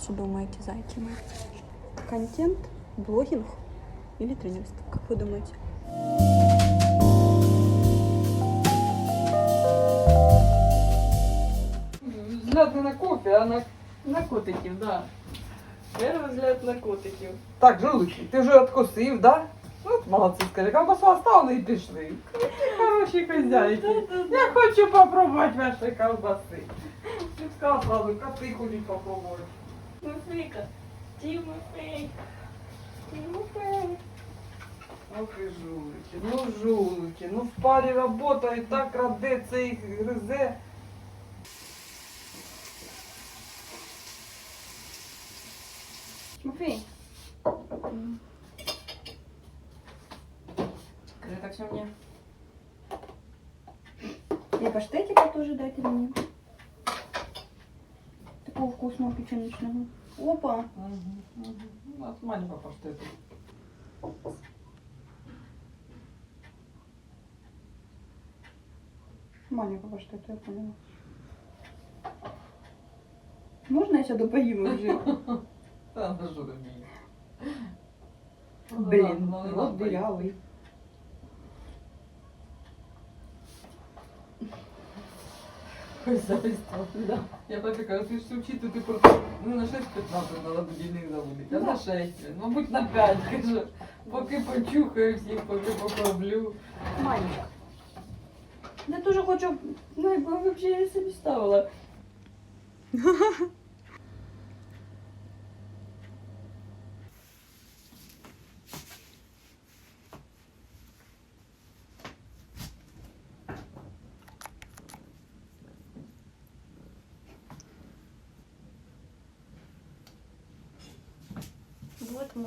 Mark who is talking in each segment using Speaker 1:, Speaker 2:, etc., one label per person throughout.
Speaker 1: Что думаете, зайки мои? Контент, блогинг или тренерство? Как вы думаете?
Speaker 2: Взгляд не на кофе, а на, на котиків, да. Перший взгляд на котиків.
Speaker 3: Так, желудки, ти вже откусив, да? Ну, от молодці, скажи, ковбасу оставили і пішли. Які хороші хазяйки. Я хочу попробувати ваші ковбаси. Ти б сказала, сразу, коти хочуть попробувати.
Speaker 2: Тимофейка, Тимофей, Тимофей.
Speaker 3: Ох і жулики, ну жулики, ну в парі робота і так радеться і гризе.
Speaker 2: Тимофей. Скажи так все мне.
Speaker 1: И паштетика тоже дайте мне. Такого вкусного печеночного. Опа!
Speaker 3: Угу, угу. От маленького паштету.
Speaker 1: Маленького паштету, я поняла. Можно я сюда поем уже?
Speaker 3: Та, ну що тобі?
Speaker 1: Блин,
Speaker 3: Ну,
Speaker 1: рот
Speaker 3: Да. Я папі кажу, ти ж все вчити, ти просто ну, на 6-15 треба будильник заводити, а на 6, мабуть на 5, кажу. Поки почухаю всіх, поки покормлю.
Speaker 1: Маленька. Я дуже хочу, ну, якби взагалі я собі ставила.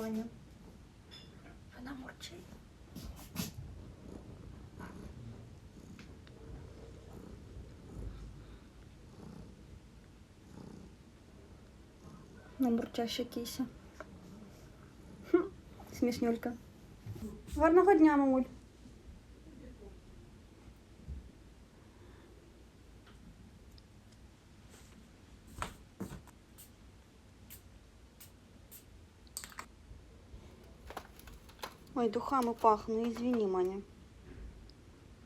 Speaker 1: Вот Вона мурчить. Ну, мурчаща кися. Хм, смішнюлька. Гарного дня, мамуль. Ой, духами пахну, извини, Маня.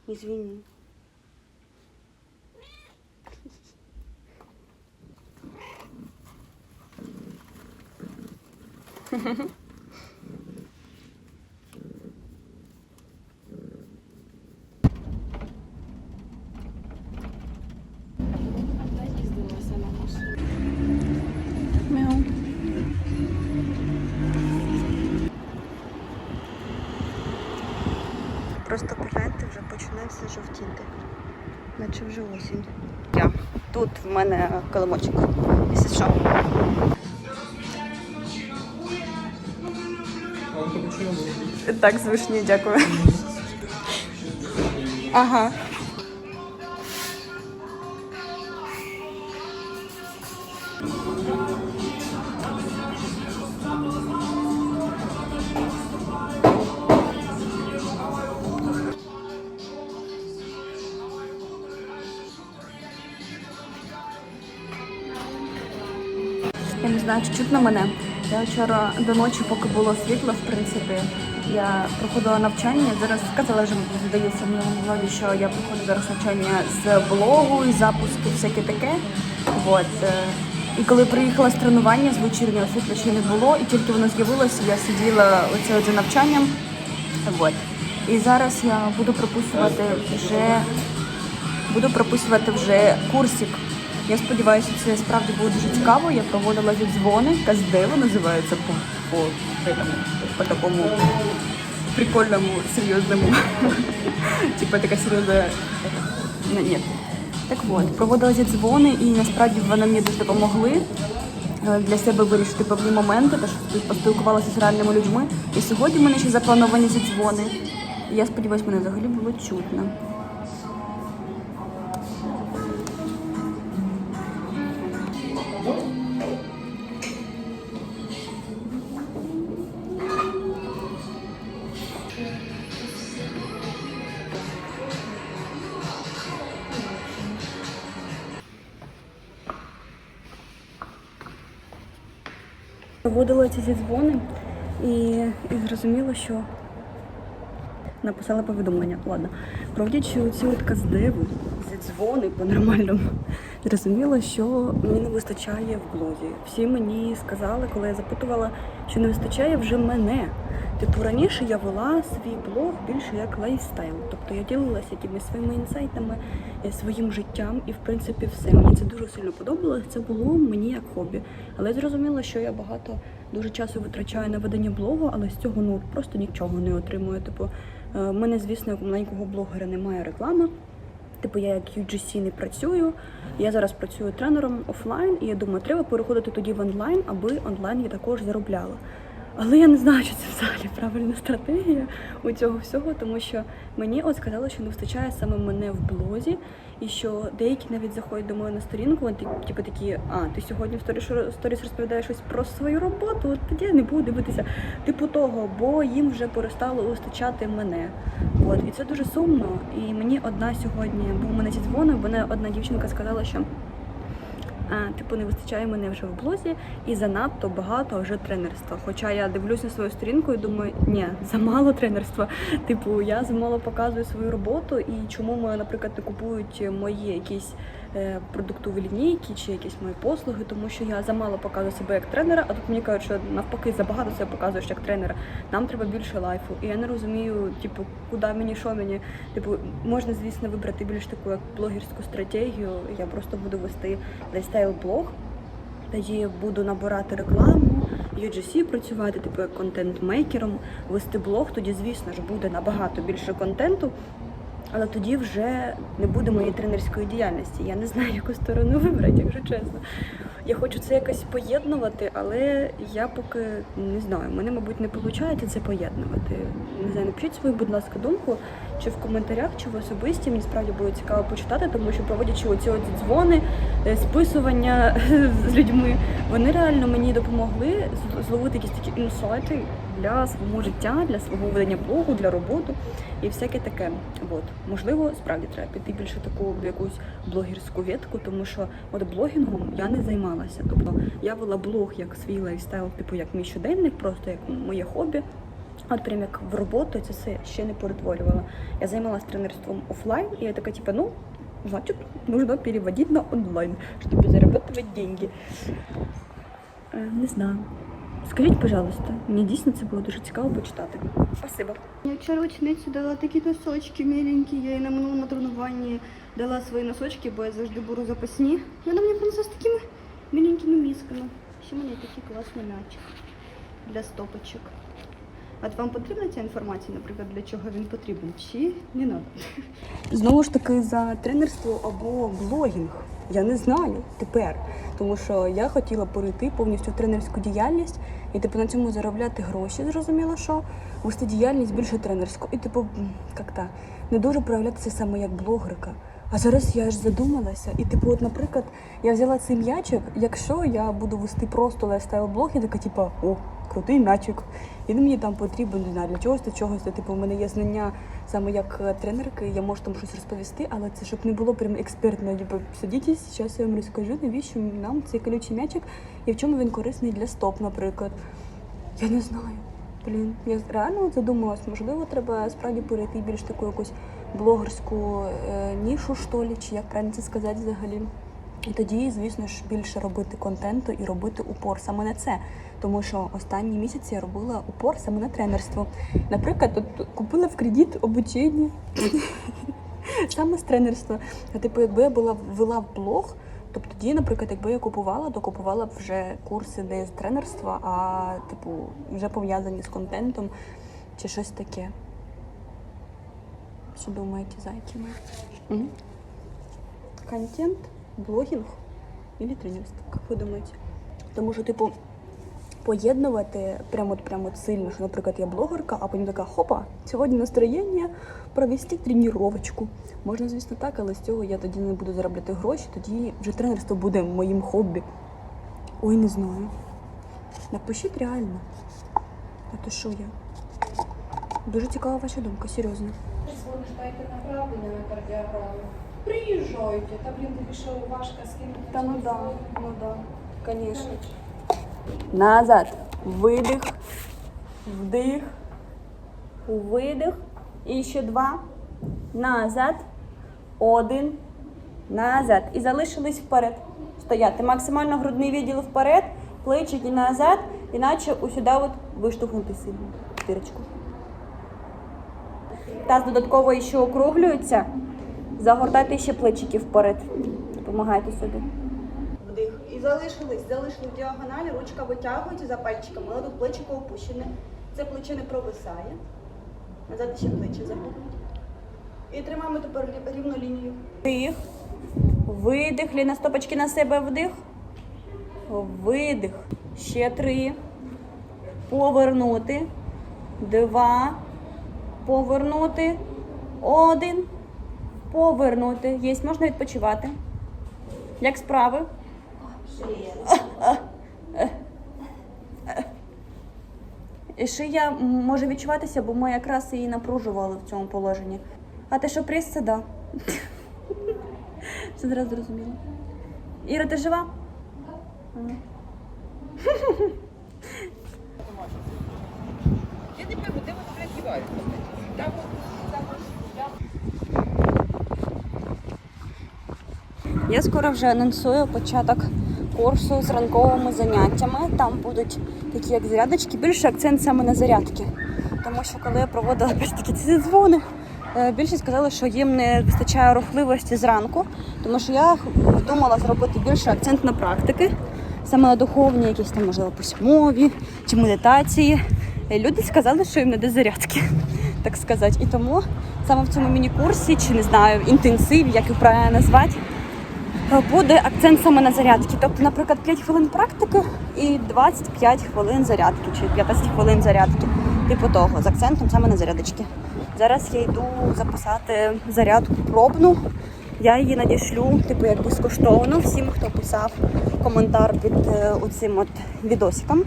Speaker 1: Извини. Мяу. Просто погляньте, вже починає все жовтіти. Наче вже осінь. Я. Тут в мене килимочок. Якщо що. Так, звичні, дякую. Ага. Я не знаю, чи чутно мене. Я вчора до ночі, поки було світло, в принципі, я проходила навчання. Зараз сказала, що здається в моєму що я проходжу зараз навчання з блогу, і запуску, всяке таке. От. е, І коли приїхала з тренування, з вечірнього світла ще не було, і тільки воно з'явилося, я сиділа оце за навчанням. От. І зараз я буду прописувати вже буду прописувати вже курсик. Я сподіваюся, це справді буде дуже цікаво. Я проводила віддзвони, каздево називається по, по, по такому прикольному, серйозному. Типа така серйозна. Ну, Ні. Так от, проводила дзвони і насправді вони мені дуже допомогли е, для себе вирішити певні моменти, що поспілкувалася з реальними людьми. І сьогодні в мене ще заплановані ці дзвони. Я сподіваюся, мене взагалі було чутно. Проводила ці зідзвони і, і зрозуміло, що написала повідомлення. Ладно, проводячи оці от зі зідзвони по-нормальному, зрозуміла, що мені не вистачає в блозі. Всі мені сказали, коли я запитувала, що не вистачає вже мене. Типу раніше я вела свій блог більше як лайфстайл. Тобто я ділилася якимись своїми інсайтами, е, своїм життям, і в принципі все. Мені це дуже сильно подобалось. Це було мені як хобі. Але я зрозуміла, що я багато дуже часу витрачаю на ведення блогу, але з цього ну просто нічого не отримую. Типу, е, мене, звісно, як у маленького блогера немає реклами. Типу, я як UGC не працюю. Я зараз працюю тренером офлайн, і я думаю, треба переходити тоді в онлайн, аби онлайн я також заробляла. Але я не знаю, чи це взагалі правильна стратегія у цього всього, тому що мені от сказали, що не вистачає саме мене в блозі, і що деякі навіть заходять до мене на сторінку, вони типу такі, а ти сьогодні в сторіс, розповідаєш щось про свою роботу, от тоді я не буду дивитися типу того, бо їм вже перестало вистачати мене. От і це дуже сумно. І мені одна сьогодні був у мене ці дзвони, мене одна дівчинка сказала, що. Типу, не вистачає мене вже в блозі і занадто багато вже тренерства. Хоча я дивлюсь на свою сторінку і думаю, ні, замало тренерства. Типу, я замало показую свою роботу і чому ми, наприклад, не купують мої якісь продуктові лінійки чи якісь мої послуги, тому що я замало показую себе як тренера, а тут мені кажуть, що навпаки забагато себе показуєш як тренера. Нам треба більше лайфу. І я не розумію, типу, куди мені, що мені. Типу, можна, звісно, вибрати більш таку як блогерську стратегію. Я просто буду вести лайфстайл-блог, тоді буду набирати рекламу, UGC працювати, типу як контент-мейкером, вести блог, тоді, звісно ж, буде набагато більше контенту. Але тоді вже не буде моєї тренерської діяльності. Я не знаю, яку сторону вибрати, якщо чесно. Я хочу це якось поєднувати, але я поки не знаю. Мене, мабуть, не виходить це поєднувати. Не знаю, напишіть свою, будь ласка, думку, чи в коментарях, чи в особисті. Мені справді буде цікаво почитати, тому що проводячи оці от дзвони, е, списування з людьми, вони реально мені допомогли зловити якісь такі інсайти для свого життя, для свого ведення блогу, для роботи і всяке таке. От можливо, справді треба піти більше таку в якусь блогерську ветку, тому що от блогінгом я не займалася. Тобто я вела блог як свій лайфстайл, типу як мій щоденник, просто як моє хобі. От прям як в роботу це все ще не перетворювала. Я займалася тренерством офлайн, і я така, типу, ну, значит, нужно переводить на онлайн, чтобы зарабатывать деньги. Е, Не знаю. Скажіть, пожалуйста, мені дійсно це було дуже цікаво почитати. Спасибо. Я вчора ученицю дала такі носочки миленькі. Я їй на минулому тренуванні дала свої носочки, бо я завжди беру запасні. Вона мені принесла з такими миленькими місками. Ще в мене такий класний м'ячик для стопочок. От вам потрібна ця інформація, наприклад, для чого він потрібен, чи не треба? Знову ж таки, за тренерство або блогінг. Я не знаю тепер. Тому що я хотіла перейти повністю в тренерську діяльність і типу на цьому заробляти гроші, зрозуміло, що вести діяльність більше тренерську. І типу, як та не дуже проявлятися саме як блогерка. А зараз я аж задумалася, і типу, от, наприклад, я взяла цей м'ячик, якщо я буду вести просто лайфстайл-блог, я така, типу, о, крутий м'ячик. Він мені там потрібен, не знаю, для чогось, для чогось. Типу, у мене є знання саме як е, тренерки, я можу там щось розповісти, але це щоб не було прям експертно. Типу, садітесь, зараз я вам розкажу, навіщо нам цей колючий м'ячик і в чому він корисний для стоп, наприклад. Я не знаю. Блін, я реально задумалась, можливо, треба справді перейти більш таку якусь блогерську е, нішу, що лі, чи як правильно це сказати взагалі. І тоді, звісно ж, більше робити контенту і робити упор саме на це. Тому що останні місяці я робила упор саме на тренерство. Наприклад, от купила в кредит обучення саме з тренерства. А типу, якби я була вела в блог, тобто тоді, наприклад, якби я купувала, то купувала б вже курси не з тренерства, а типу вже пов'язані з контентом чи щось таке. Що думаєте, зайки мої? Мгм. Контент, блогінг или тренерство? Як ви думаєте? Тому що, типу, поєднувати прямо от прямо от сильно, що, наприклад, я блогерка, а потім така хопа, сьогодні настроєння провести тренувачку. Можна, звісно, так, але з цього я тоді не буду заробляти гроші, тоді вже тренерство буде моїм хобі. Ой, не знаю. Напишіть реально. А то що я? Дуже цікава ваша думка, серйозно.
Speaker 4: Вы ждаете направлення на кардіограму. Приїжджайте, та блін тобі що важко скинути.
Speaker 1: Та ну да, ну да, конечно. Назад. Видих. Вдих. Видих. І ще два. Назад. Один. Назад. І залишились вперед. Стояти. Максимально грудний відділ вперед, плечики назад, іначе усюди от виштовхнути сильно. Тирочку. Таз додатково ще округлюється. Загортайте ще плечики вперед. Допомагайте собі. Вдих. І залишились, залишили в діагоналі, ручка витягується за пальчиками, але тут плечико опущене. Це плече не провисає. Назад ще плечі загорнуть. І тримаємо тепер рівну лінію. Вдих. Видих. Ліна стопочки на себе вдих. Видих. Ще три. Повернути. Два. Повернути. Один. Повернути. Єсть, можна відпочивати. Як справи? Шия може відчуватися, бо ми якраз її напружували в цьому положенні. А те, що прес, це да. Все зразу зрозуміло. Іра, ти жива?
Speaker 3: Я не пойму, де вони передіваються?
Speaker 1: Я скоро вже анонсую початок курсу з ранковими заняттями. Там будуть такі як зарядочки, більше акцент саме на зарядки. Тому що коли я проводила такі ці дзвони, е, більшість сказали, що їм не вистачає рухливості зранку, тому що я думала зробити більше акцент на практики, саме на духовні, якісь там, можливо, письмові чи медитації. Е, Люди сказали, що їм не до зарядки, так сказати. І тому саме в цьому міні-курсі, чи не знаю, інтенсив, як його правильно назвати, буде акцент саме на зарядки. Тобто, наприклад, 5 хвилин практики і 25 хвилин зарядки, чи 15 хвилин зарядки. Типу того, з акцентом саме на зарядочки. Зараз я йду записати зарядку пробну. Я її надішлю, типу, як безкоштовно всім, хто писав коментар під е, оцим от відосиком.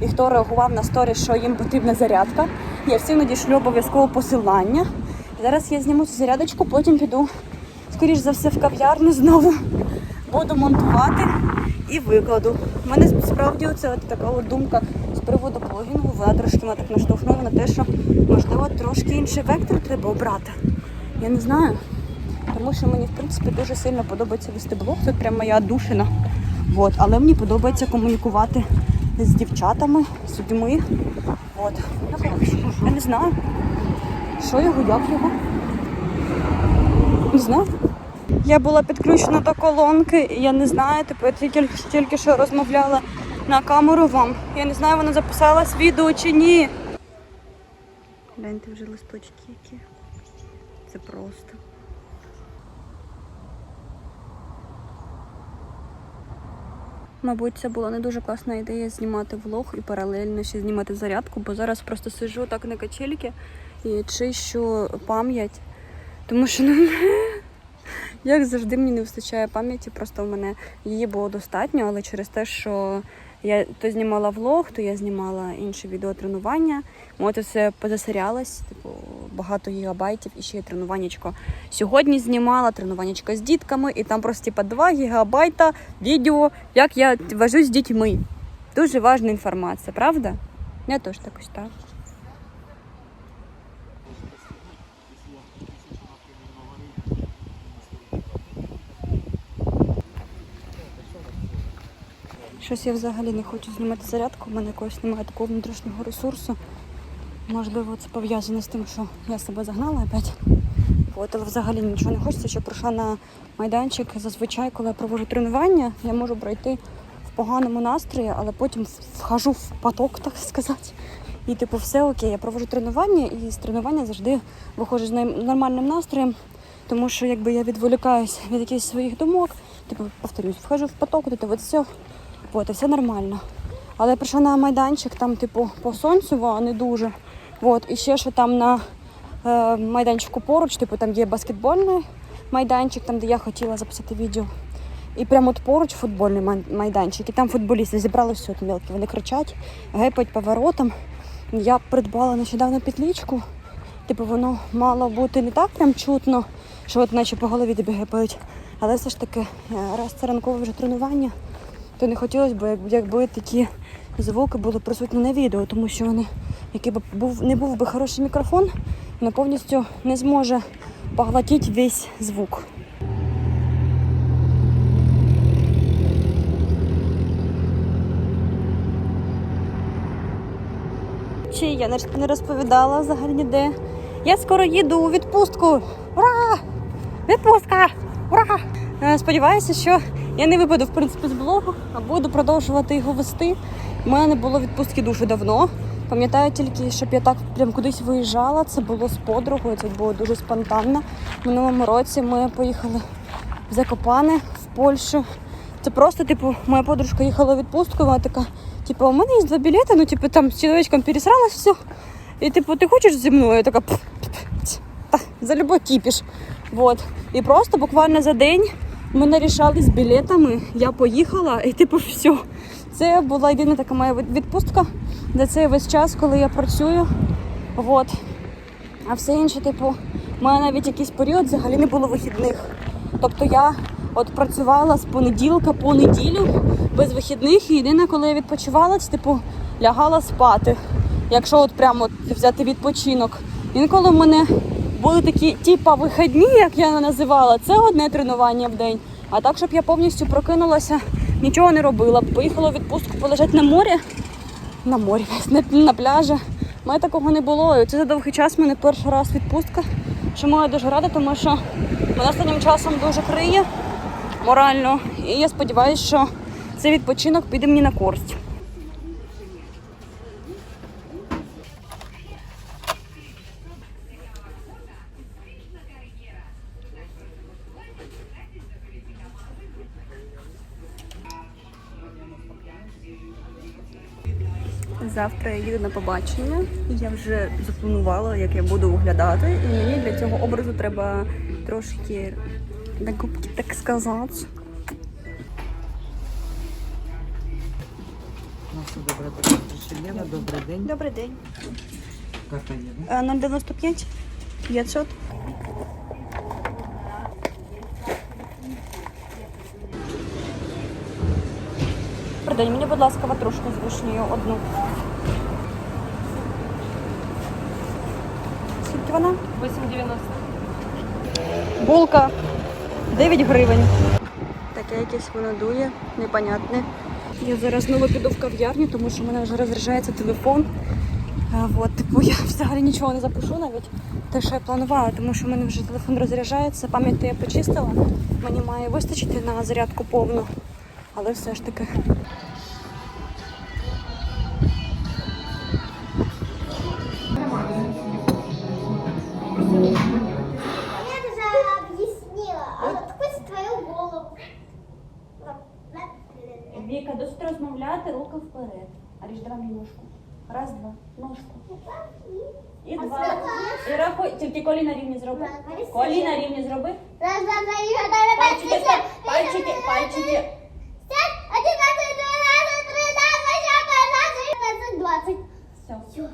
Speaker 1: І хто реагував на сторі, що їм потрібна зарядка. Я всім надішлю обов'язково посилання. Зараз я зніму цю зарядочку, потім піду скоріш за все в кав'ярню знову буду монтувати і викладу. У мене справді от така думка з приводу блогінгу, вона трошки мене так наштовхнула на те, що можливо трошки інший вектор треба обрати. Я не знаю. Тому що мені в принципі дуже сильно подобається вести блог. Тут прямо моя душина. От. Але мені подобається комунікувати з дівчатами, з людьми. От. Я не знаю. Що його, як його? Не знаю. Я була підключена до колонки, і я не знаю, типу, я тільки, тільки що розмовляла на камеру вам. Я не знаю, вона записалась відео чи ні. Гляньте вже листочки які. Це просто. Мабуть, це була не дуже класна ідея знімати влог і паралельно ще знімати зарядку, бо зараз просто сижу так на качельки і чищу пам'ять. Тому що ну, як завжди мені не вистачає пам'яті, просто в мене її було достатньо, але через те, що я то знімала влог, то я знімала інше відео тренування. От все позасирялось, типу багато гігабайтів і ще є тренуваннячко. Сьогодні знімала тренуваннячко з дітками, і там просто типу, 2 гігабайта відео, як я вожусь з дітьми. Дуже важна інформація, правда? Я теж так ось так. Щось я взагалі не хочу знімати зарядку, у мене якогось немає такого внутрішнього ресурсу. Можливо, це пов'язано з тим, що я себе загнала опять. От, але взагалі нічого не хочеться, що прийшла на майданчик. Зазвичай, коли я проводжу тренування, я можу пройти в поганому настрої, але потім вхожу в поток, так сказати. І типу, все окей, я проводжу тренування, і з тренування завжди виходжу з нормальним настроєм, тому що якби я відволікаюсь від якихось своїх думок, типу, повторюсь, вхожу в поток, от, от все, от, і все нормально. Але я прийшла на майданчик, там, типу, по сонцю, а не дуже. От, і ще що там на е, майданчику поруч, типу, там є баскетбольний майданчик, там, де я хотіла записати відео. І прямо от поруч футбольний майданчик. І там футболісти зібрали все там мелкі. Вони кричать, гепають поворотом. Я придбала нещодавно петлічку. Типу, воно мало бути не так прям чутно, що от наче по голові тобі гепають. Але все ж таки, е, раз це ранкове вже тренування, то не хотілося б, якби такі звуки були присутні на відео, тому що вони, який би був не був би хороший мікрофон, він повністю не зможе поглотити весь звук. Чи я не- не розповідала взагалі ніде. Я скоро їду у відпустку. Ура! Відпустка! Ура! Е, Сподіваюся, що я не випаду в принципі з блогу, а буду продовжувати його вести. У мене не було відпустки дуже давно. Пам'ятаю тільки, щоб я так прям кудись виїжджала. Це було з подругою, це було дуже спонтанно. Минулому році ми поїхали в Закопане, в Польщу. Це просто, типу, моя подружка їхала у відпустку, вона така, типу, у мене є два білети, ну, типу, там з чоловічком пересралась все. І типу, ти хочеш зі мною? Я така «Пф, пф, пф, та, за любой кіпіш. Вот. І просто буквально за день ми нарішали з білетами, я поїхала, і типу, все. Це була єдина така моя відпустка за цей весь час, коли я працюю. Вот. А все інше, типу, в мене навіть якийсь період взагалі не було вихідних. Тобто я от працювала з понеділка по неділю без вихідних, і єдине, коли я відпочивала, це типу лягала спати. Якщо от прямо от взяти відпочинок. Інколи в мене були такі типа вихідні, як я називала, це одне тренування в день. А так, щоб я повністю прокинулася, нічого не робила. Поїхала у відпустку полежати на морі, на морі, на, на пляжі. У мене такого не було. І це за довгий час в мене перший раз відпустка. Чому я дуже рада, тому що мене останнім часом дуже криє морально. І я сподіваюся, що цей відпочинок піде мені на користь. Завтра я їду на побачення. і Я вже запланувала, як я буду виглядати. І мені для цього образу треба трошки докупки, так сказати.
Speaker 3: Ну, все добре, добре. Лена, добрий день.
Speaker 1: Добрий день.
Speaker 3: Карта є, да?
Speaker 1: 095 500. Добрий день, мені, будь ласка, ватрушку з вишнею одну. Вона?
Speaker 2: 8,90.
Speaker 1: Булка 9 гривень. Таке якесь воно дує, непонятне. Я зараз знову піду в кав'ярню, тому що в мене вже розряджається телефон. А, от, типу, я взагалі нічого не запишу навіть те, що я планувала, тому що в мене вже телефон розряджається, пам'ять я почистила. Мені має вистачити на зарядку повну. Але все ж таки. вперед. Аріш, давай мені ножку. Раз, два, ножку. І два. І рахуй, тільки коліна рівні зроби. Коліна рівні зроби.
Speaker 5: Раз, два, три, четыре, пять,
Speaker 1: Пальчики,
Speaker 5: шесть,
Speaker 1: стоп,
Speaker 5: семь,
Speaker 1: пальчики, пальчики.
Speaker 5: пять, одиннадцать, двенадцать, тринадцать, четырнадцать, двадцать.
Speaker 1: Все.
Speaker 5: Все.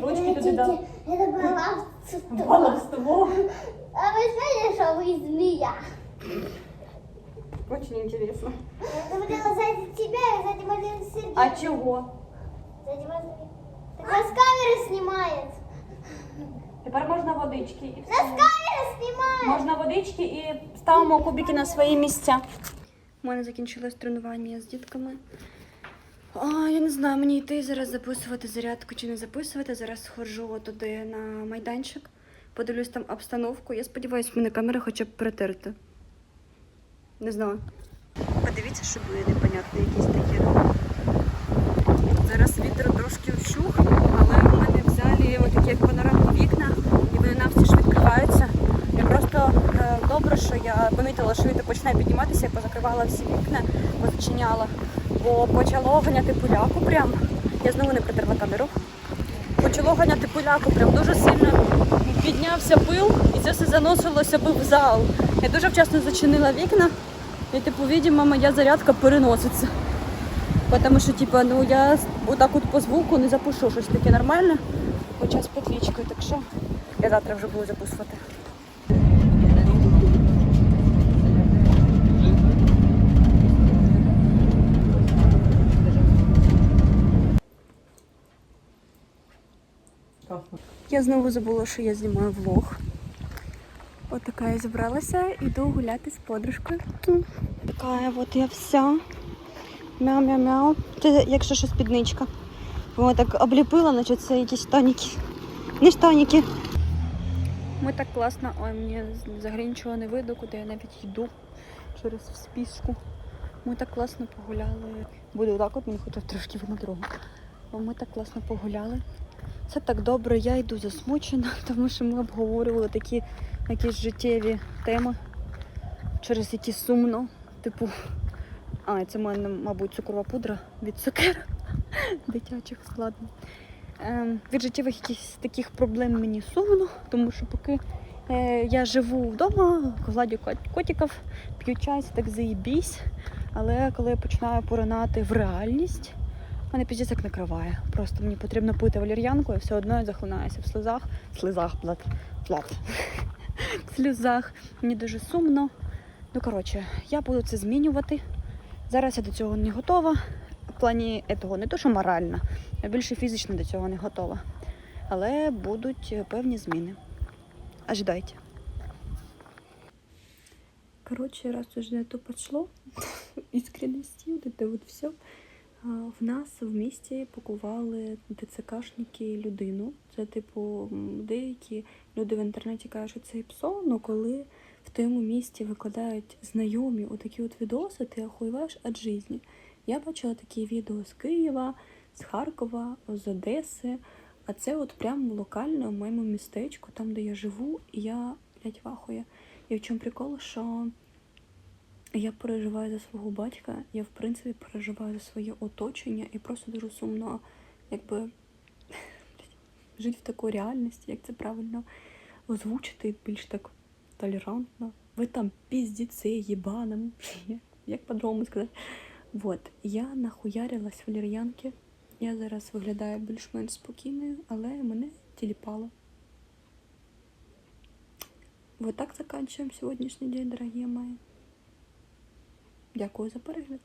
Speaker 1: Ручки туда дал.
Speaker 5: Это баловство.
Speaker 1: Баловство.
Speaker 5: А вы знали, что вы змея?
Speaker 1: Очень интересно.
Speaker 5: Я хотела сзади тебя и сзади Марины Сергеевны.
Speaker 1: А чого?
Speaker 5: Сзади вас... Так вас камера снимает.
Speaker 1: Тепер можна водички і
Speaker 5: Нас
Speaker 1: все.
Speaker 5: камера снимает.
Speaker 1: Можна водички і ставимо кубики на свої місця. У мене закінчилось тренування з дітками. А, я не знаю, мені йти зараз записувати зарядку чи не записувати. Зараз сходжу туди на майданчик, подивлюсь там обстановку. Я сподіваюся, мене камера хоча б притерта. Не знаю. Подивіться, що буде непонятно якісь такі. Зараз вітер трошки вщух, але в мене в залі такі як панорамні вікна, і вони навстіж відкриваються. І просто е, добре, що я помітила, що вітер починає підніматися, я позакривала всі вікна, позачиняла, бо почало ганяти пуляку прям. Я знову не притерла камеру. Почало ганяти пуляку, прям дуже сильно піднявся пил, і це все заносилося би в зал. Я дуже вчасно зачинила вікна, і типу, видимо, моя зарядка переноситься. Потому що типу, ну я отак от по звуку не запишу щось таке нормальне. Хоча з петлічкою, так що я завтра вже буду записувати. Я знову забула, що я знімаю влог. Отака я зібралася, іду гуляти з подружкою. Така от я вся. Мяу-мяу-мяу. Це якщо що спідничка. Бо так обліпила, наче це якісь штаніки. Не штаніки. Ми так класно, ой, мені взагалі нічого не видно, куди я навіть йду через спішку. Ми так класно погуляли. Буду так от, мені хоча трошки на дорогу. Бо ми так класно погуляли. Це так добре, я йду засмучена, тому що ми обговорювали такі якісь життєві теми, через які сумно. Типу, а, це в мене, мабуть, цукрова пудра від цукер дитячих ладно. Ем, від життєвих якихось таких проблем мені сумно, тому що поки е, я живу вдома, гладю котиків, п'ю чай, так заїбісь. Але коли я починаю поринати в реальність, мене піздець як накриває. Просто мені потрібно пити валір'янку, і все одно я захлинаюся в сльозах. Сльозах, блад, блад. В сльозах. Мені дуже сумно. Ну, коротше, я буду це змінювати. Зараз я до цього не готова. В плані того, не то, що морально, а більше фізично до цього не готова. Але будуть певні зміни. Ожидайте. Короче, раз уже на то пошло, искренности, вот это вот все. В нас в місті пакували ТЦКшники людину. Це, типу, деякі люди в інтернеті кажуть, що це ПСО, але коли в твоєму місті викладають знайомі отакі от відоси, ти охуєваєш від житті. Я бачила такі відео з Києва, з Харкова, з Одеси. А це от прямо локально в моєму містечку, там, де я живу, і я, блядь, вахує. І в чому прикол, що я переживаю за свого батька, я в принципі переживаю за своє оточення і просто дуже сумно, якби жити в такій реальності, як це правильно озвучити більш так толерантно. Ви там піздіці, єбаном, як- по-другому сказати. Вот, я нахуярилась в валер'янки. Я зараз виглядаю більш-менш спокійною, але мене тіліпало. Вот так заканчиваем сьогоднішній день, дорогі мої. Дякую за перегляд.